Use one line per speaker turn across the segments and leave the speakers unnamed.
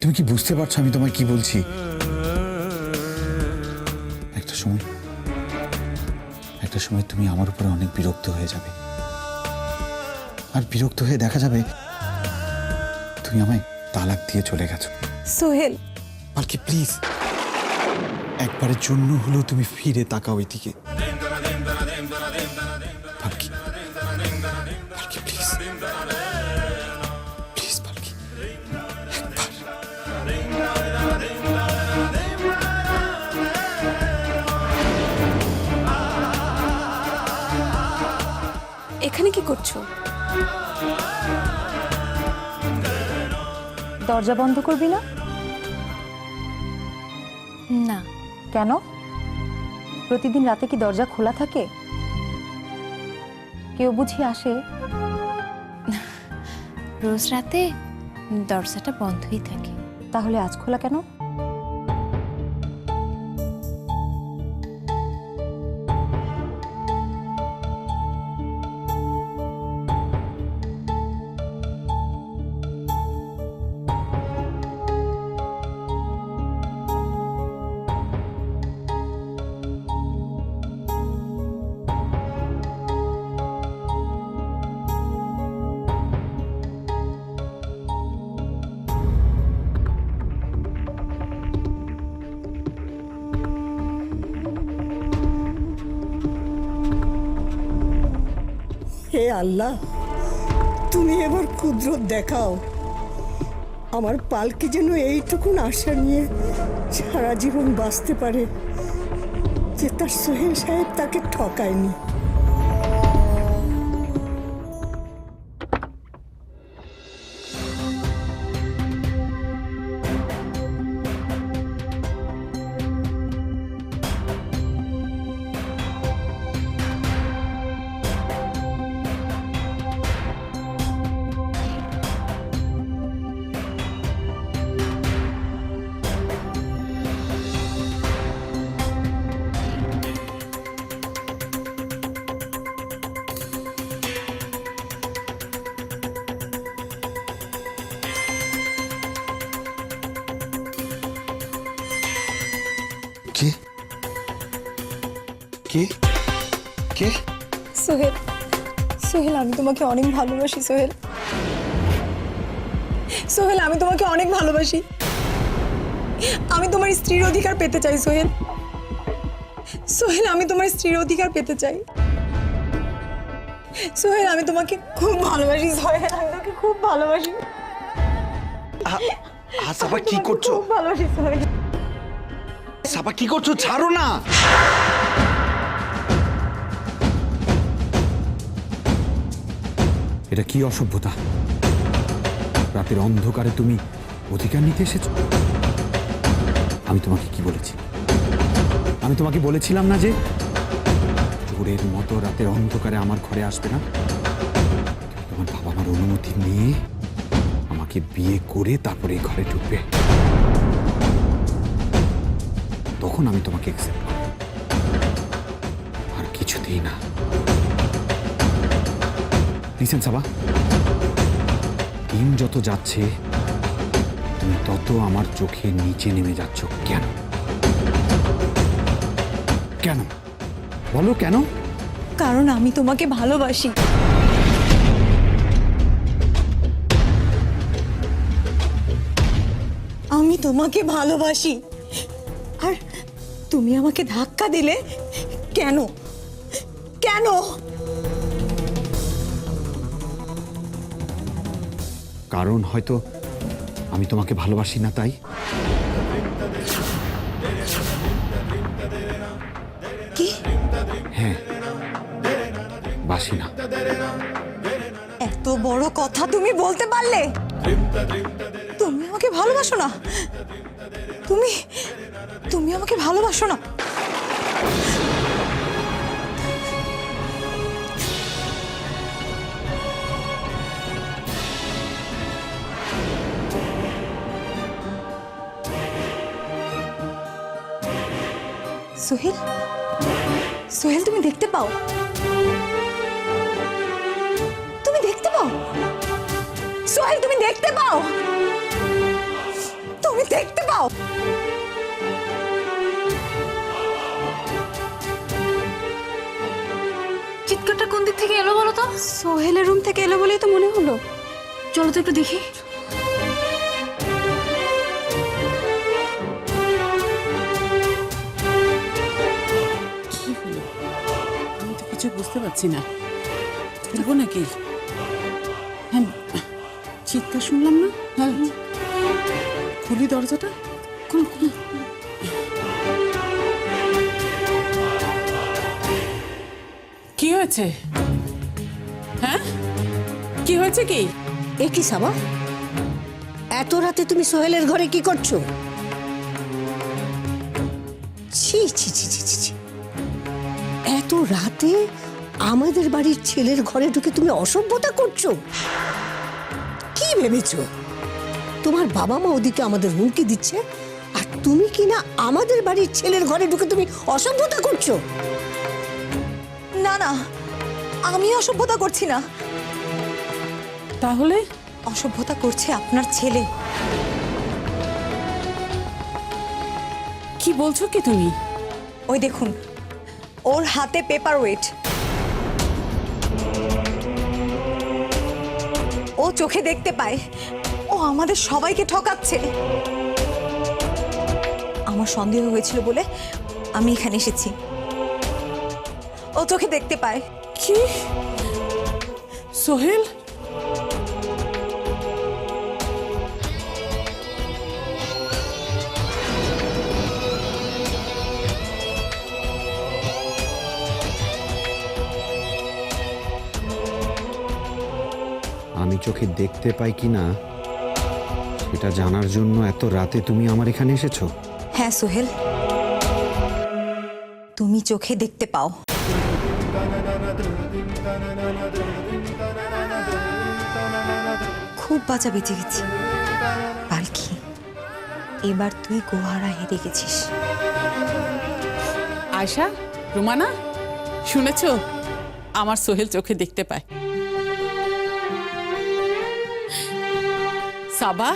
তুমি কি বুঝতে পারছ আমি তোমায় কি বলছি? একটা সময় একটা সময় তুমি আমার উপরে অনেক বিরক্ত হয়ে যাবে। আর বিরক্ত হয়ে দেখা যাবে তুমি আমায় তালাক দিয়ে চলে গেছো।
সোহেল।
পালকি প্লিজ। একবারের জন্য হলেও তুমি ফিরে তাকাও এদিকে। পালকি পালকি প্লিজ।
কি করছ?
দরজা বন্ধ করবি না?
না।
কেন? প্রতিদিন রাতে কি দরজা খোলা থাকে? কেউ বুঝি আসে?
রোজ রাতে দরজাটা বন্ধই থাকে।
তাহলে আজ খোলা কেন?
হে আল্লাহ, তুমি এবার কুদরত দেখাও। আমার পালকে যেন এইটুকুন আশা নিয়ে সারা জীবন বাঁচতে পারে, যে তার সোহেল সাহেব তাকে ঠকায়নি।
কে
সোহেল সোহেল আমি তোমাকে অনেক ভালোবাসি সোহেল। সোহেল আমি তোমাকে অনেক ভালোবাসি। আমি তোমার স্ত্রীর অধিকার পেতে চাই সোহেল। সোহেল আমি তোমার স্ত্রীর অধিকার পেতে চাই। সোহেল আমি তোমাকে খুব ভালোবাসি সোহেল আমি তোমাকে খুব ভালোবাসি।
আবার কি করছ?
ভালোবাসি সোহেল।
সাবা কি করছ? ছাড়ো না। এটা কি অসভ্যতা? রাতের অন্ধকারে তুমি অধিকার নিতে এসেছ? আমি তোমাকে কি বলেছি? আমি তোমাকে বলেছিলাম না যে চোরের মতো রাতের অন্ধকারে আমার ঘরে আসবে না। তোমার বাবা মার অনুমতি নিয়ে আমাকে বিয়ে করে তারপরে ঘরে ঢুকবে। তখন আমি তোমাকে অ্যাকসেপ্ট করব। আর কিছুতেই না। লিসেন সাবা। দিন যত যাচ্ছে, তুমি তত আমার চোখে নিচে নেমে যাচ্ছ। কেন? কেন? বলো কেন?
কারণ আমি তোমাকে ভালোবাসি। আমি তোমাকে ভালোবাসি। আর তুমি আমাকে ধাক্কা দিলে কেন? কেন?
কারণ হয়তো আমি তোমাকে ভালোবাসি না তাই?
কি?
হ্যাঁ বাসি না।
এত বড় কথা তুমি বলতে পারলে? তুমি আমাকে ভালোবাসো না। তুমি তুমি আমাকে ভালোবাসো না। সোহেল? সোহেল তুমি দেখতে পাও? তুমি দেখতে পাও? সোহেল তুমি দেখতে পাও? তুমি দেখতে পাও?
চিৎকারটা কোন দিক থেকে এলো বলো তো?
সোহেলের রুম থেকে এলো বলেই তো মনে হলো।
চলো তো একটু দেখি।
বুঝতে পারছি না। দেবো নাকি? হ্যাঁ চিৎকার শুনলাম না? হ্যাঁ। খুলি দরজাটা। কি হয়েছে? হ্যাঁ? কি হয়েছে কি?
এ কি সাবা? এত রাতে তুমি সোহেলের ঘরে কি করছ? ছি ছি ছি ছি ছি। এত রাতে আমাদের বাড়ির ছেলের ঘরে ঢুকে তুমি অসভ্যতা করছ? কি ভেবেছো? তোমার বাবা মা ওদিকে আমাদের হুমকি দিচ্ছে আর তুমি কি না আমাদের বাড়ির ছেলের ঘরে ঢুকে তুমি অসভ্যতা করছ?
না না আমি অসভ্যতা করছি না।
তাহলে?
অসভ্যতা করছে আপনার ছেলে।
কি বলছো কি তুমি?
ওই দেখুন ওর হাতে পেপার ওয়েট ও চোখে দেখতে পায়। ও আমাদের সবাইকে ঠকাচ্ছে। আমার সন্দেহ হয়েছিল বলে আমি এখানে এসেছি। ও চোখে দেখতে পায়।
কি? সোহেল?
চোখে দেখতে পাই কি না সেটা জানার জন্য এত রাতে তুমি আমার এখানে এসেছ?
হ্যাঁ সোহেল। তুমি চোখে দেখতে পাও। খুব বাঁচা বেঁচে গেছি। পালকি এবার তুই গোহারা হেরে গেছিস।
আয়শা রুমানা শুনেছো? আমার সোহেল চোখে দেখতে পায়। সাবা।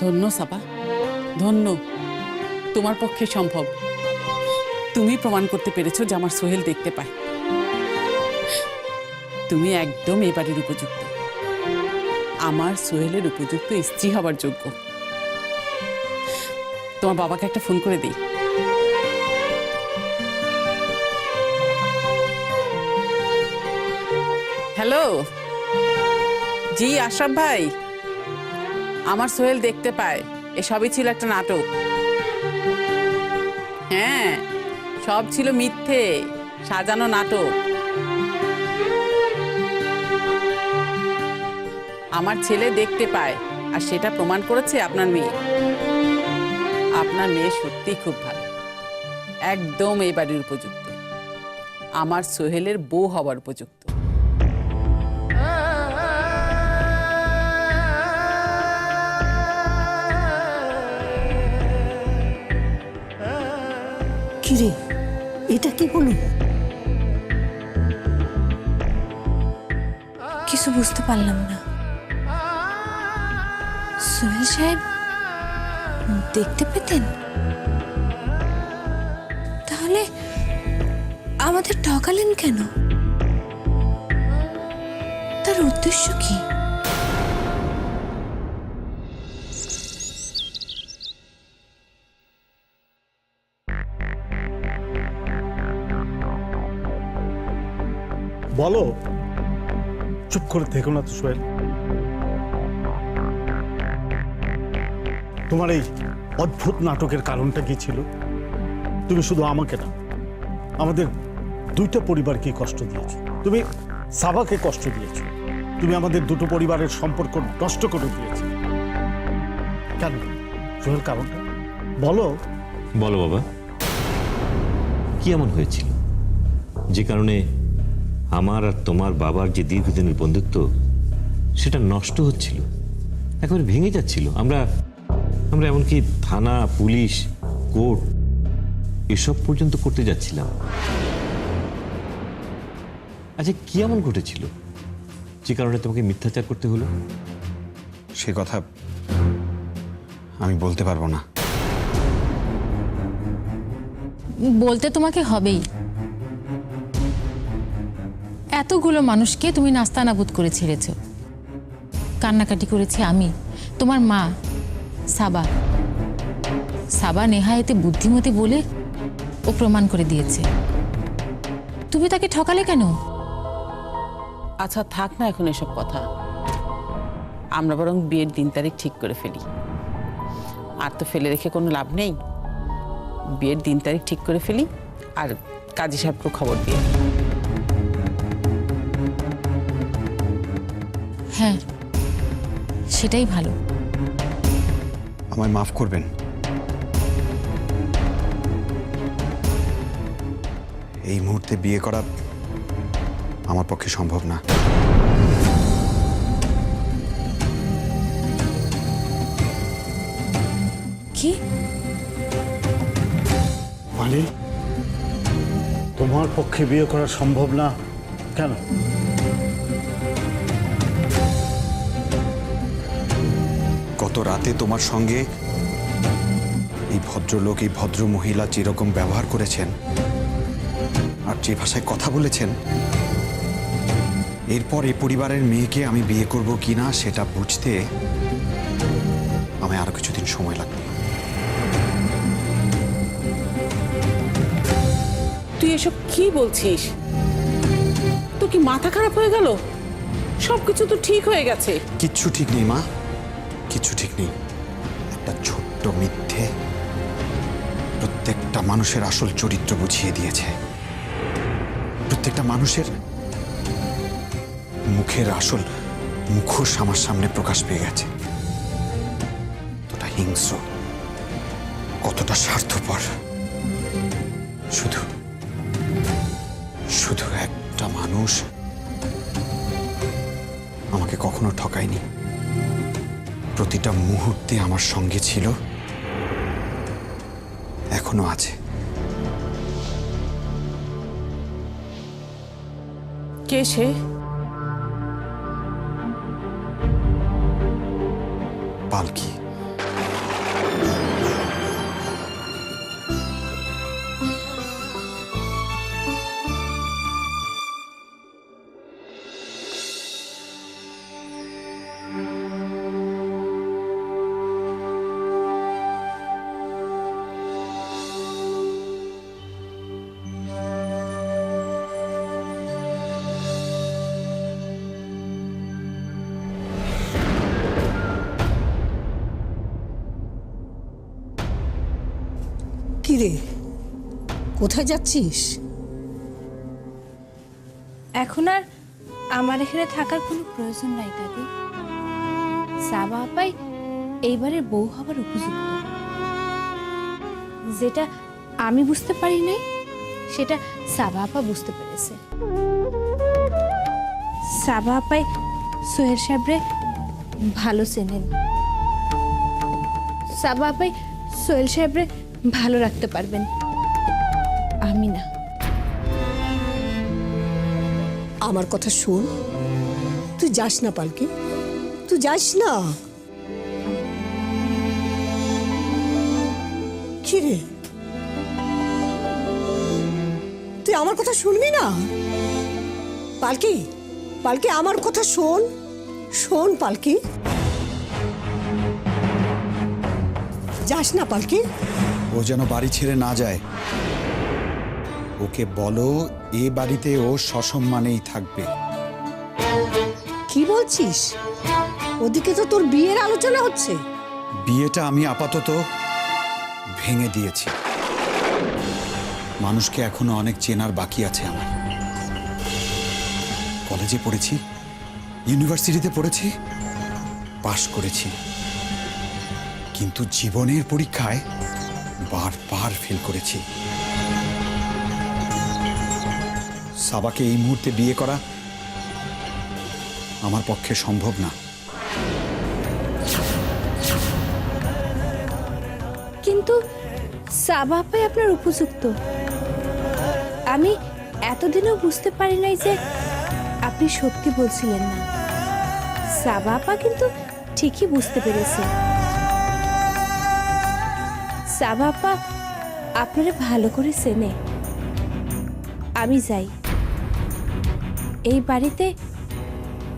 ধন্য সাবা। ধন্য। তোমার পক্ষে সম্ভব। তুমি প্রমাণ করতে পেরেছ যে আমার সোহেল দেখতে পায়। তুমি একদম এই বাড়ির উপযুক্ত। আমার সোহেলের উপযুক্ত স্ত্রী হবার যোগ্য। তোমার বাবাকে একটা ফোন করে দিই। হ্যালো? জি আশরাফ ভাই। আমার সোহেল দেখতে পায়। এসবই ছিল একটা নাটক। হ্যাঁ সব ছিল মিথ্যে, সাজানো নাটক। আমার ছেলে দেখতে পায়, আর সেটা প্রমাণ করেছে আপনার মেয়ে। আপনার মেয়ে সত্যি খুব ভালো। একদম এই বাড়ির উপযুক্ত। আমার সোহেলের বউ হওয়ার উপযুক্ত।
কিরে এটা কি বলো?
কিছু বুঝতে পারলাম না। সোহেল সাহেব, দেখতে পেতেন? তাহলে আমাদের ঠকালেন কেন? তার উদ্দেশ্য কি?
বলো। চুপ করে থেকো না তো, সোহেল। তোমার এই অদ্ভুত নাটকের কারণটা কি ছিল? তুমি শুধু আমাকে না, আমাদের দুইটা পরিবারকে কষ্ট দিয়েছ। তুমি সাবাকে কষ্ট দিয়েছ। তুমি আমাদের দুটো পরিবারের সম্পর্ক নষ্ট করে দিয়েছ। কেন? সোহেল, কারণটা? বলো।
বলো বাবা। কি এমন হয়েছিল? যে কারণে আমার আর তোমার বাবার যে দীর্ঘদিনের বন্ধুত্ব সেটা নষ্ট হচ্ছিল। একেবারে ভেঙে যাচ্ছিল। আমরা আমরা এমনকি থানা পুলিশ কোর্ট এসব পর্যন্ত করতে যাচ্ছিলাম। আচ্ছা কি এমন ঘটেছিল? যে কারণে তোমাকে মিথ্যাচার করতে হলো?
সে কথা আমি বলতে পারব না।
বলতে তোমাকে হবেই। এতগুলো মানুষকে তুমি নাস্তানাবুদ করে ছেড়েছ। কান্নাকাটি করেছি আমি, তোমার মা, সাবা। সাবা নেহায়েতে বুদ্ধিমতী বলে ও প্রমাণ করে দিয়েছে। তুমি তাকে ঠকালে কেন?
আচ্ছা থাক না এখন এসব কথা। আমরা বরং বিয়ের দিন তারিখ ঠিক করে ফেলি। আর তো ফেলে রেখে কোনো লাভ নেই। বিয়ের দিন তারিখ ঠিক করে ফেলি, আর কাজী সাহেবকে খবর দিয়ে
হ্যাঁ সেটাই ভালো।
আমায় মাফ করবেন। এই মুহূর্তে বিয়ে করা আমার পক্ষে সম্ভব না।
কি?
মানে? তোমার পক্ষে বিয়ে করা সম্ভব না? কেন?
রাতে তোমার সঙ্গে এই ভদ্রলোক এই ভদ্র মহিলা যেরকম ব্যবহার করেছেন আর যে ভাষায় কথা বলেছেন এরপর এই পরিবারের মেয়েকে আমি বিয়ে করব কিনা সেটা বুঝতে আমায় আরও কিছুদিন সময় লাগবে।
তুই এসব কি বলছিস? তোর কি মাথা খারাপ হয়ে গেল? সবকিছু তো ঠিক হয়ে গেছে।
কিচ্ছু ঠিক নেই মা। কিচ্ছু ঠিক নেই। একটা ছোট্ট মিথ্যে প্রত্যেকটা মানুষের আসল চরিত্র বুঝিয়ে দিয়েছে। প্রত্যেকটা মানুষের মুখের আসল মুখোশ আমার সামনে প্রকাশ পেয়ে গেছে। কতটা হিংস্র, কতটা স্বার্থপর। শুধু শুধু একটা মানুষ আমাকে কখনো ঠকায়নি। প্রতিটা মুহূর্তে আমার সঙ্গে ছিল এখনও আছে।
কে সে?
পালকি।
রে কোথায় যাচ্ছিস?
এখন আর আমার এখানে থাকার কোনো প্রয়োজন নাই, দাদি। সাবা আপাই এইবারের বউ হবার উপযুক্ত। যেটা আমি বুঝতে পারি নাই, সেটা সাবা আপা বুঝতে পেরেছে। সাবা আপাই সোহেল সাহেবরে ভালো চেনেন। সাবা আপাই সোহেল সাহেবরে ভালো রাখতে পারবেন। আমি না।
আমার কথা শোন। তুই যাস না, পালকি। তুই যাস না। কি রে? তুই আমার কথা শুনবি না? পালকি পালকি, আমার কথা শোন। শোন, পালকি। যাস না, পালকি।
ও যেন বাড়ি ছেড়ে না যায়। ওকে বলো এ বাড়িতে ও সসম্মানেই থাকবে।
কি বলছিস? ওদিকে তো তোর বিয়ের আলোচনা হচ্ছে।
বিয়েটা আমি আপাতত ভেঙে দিয়েছি। মানুষকে এখনও অনেক চেনার বাকি আছে আমার। কলেজে পড়েছি ইউনিভার্সিটিতে পড়েছি পাশ করেছি। কিন্তু জীবনের পরীক্ষায় বারবার ফেল করেছি। সাবাকে এই মুহূর্তে বিয়ে করা আমার পক্ষে সম্ভব না।
কিন্তু সাবাপাই আপনার উপযুক্ত। আমি এতদিনও বুঝতে পারি নাই যে আপনি সত্যি বলছিলেন না। সাবা আপা কিন্তু ঠিকই বুঝতে পেরেছে। সাবা আপা আপনারে ভালো করে চেনে। আমি যাই। এই বাড়িতে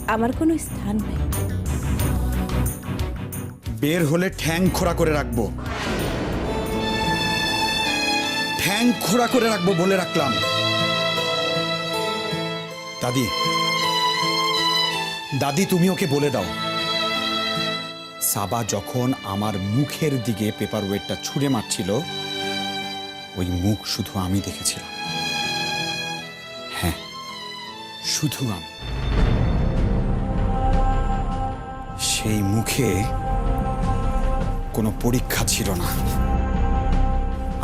আমার কোনো স্থান নেই।
বের হলে ঠ্যাং খোড়া করে রাখব। ঠ্যাং খোড়া করে রাখব বলে রাখলাম। দাদি দাদি তুমি ওকে বলে দাও। সাবা যখন আমার মুখের দিকে পেপার ওয়েটটা ছুঁড়ে মারছিল, ওই মুখ শুধু আমি দেখেছিলাম। হ্যাঁ শুধু আমি। সেই মুখে কোনো পরীক্ষা ছিল না।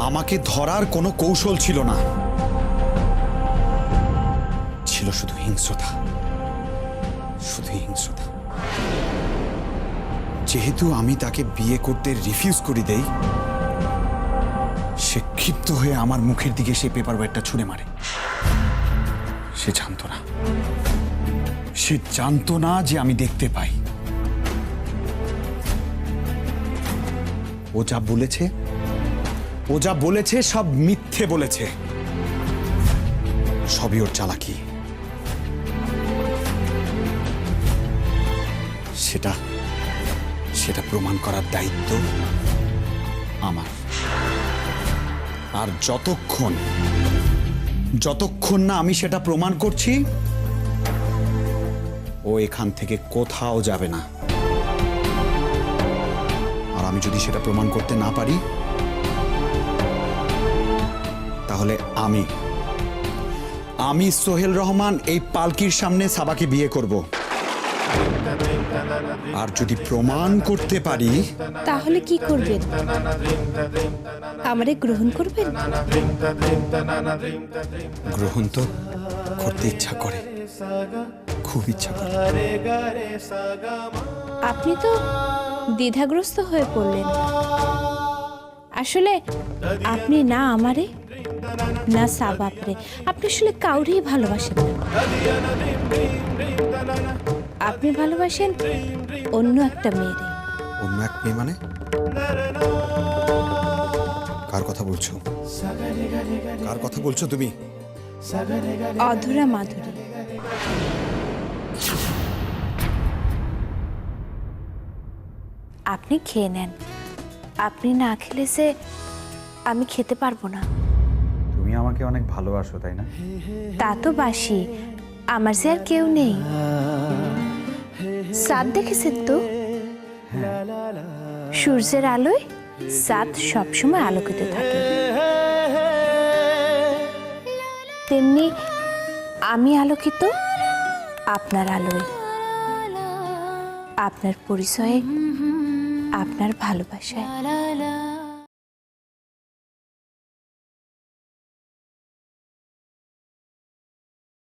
আমাকে ধরার কোনো কৌশল ছিল না। ছিল শুধু হিংস্রতা। শুধু হিংস্রতা। যেহেতু আমি তাকে বিয়ে করতে রিফিউজ করে দেই, সে ক্ষিপ্ত হয়ে আমার মুখের দিকে সে পেপার ওয়েটটা ছুঁড়ে মারে। সে জানতো না। সে জানতো না যে আমি দেখতে পাই। ও যা বলেছে, ও যা বলেছে, সব মিথ্যে বলেছে। সবই ওর চালাকি। সেটা সেটা প্রমাণ করার দায়িত্ব আমার। আর যতক্ষণ যতক্ষণ না আমি সেটা প্রমাণ করছি, ও এখান থেকে কোথাও যাবে না। আর আমি যদি সেটা প্রমাণ করতে না পারি, তাহলে আমি আমি সোহেল রহমান এই পালকির সামনে সাবাকে বিয়ে করব। আর যদি প্রমাণ করতে পারি?
তাহলে কি করবেন? আমারে গ্রহণ করবেন?
গ্রহণ তো করতে ইচ্ছা করে। খুব ইচ্ছা করে।
আপনি তো দ্বিধাগ্রস্ত হয়ে পড়লেন। আসলে আপনি না আমারে না সাবাপরে আপনি আসলে কাউরেই ভালোবাসেন না। আপনি ভালোবাসেন অন্য একটা মেয়েরে।
অন্য এক মেয়ে মানে? কার কথা বলছো? কার কথা বলছো তুমি?
অধরা মাধুরী। আপনি খেয়ে নেন। আপনি না খেলে যে আমি খেতে পারব না।
তুমি আমাকে অনেক ভালোবাসো তাই না?
তা তো বাসি। আমার যে আর কেউ নেই। চাঁদ দেখেছেন তো? সূর্যের আলোয় চাঁদ সবসময় আলোকিত থাকে। তেমনি আমি আলোকিত আপনার আলোয়। আপনার পরিচয়ে, আপনার ভালোবাসায়।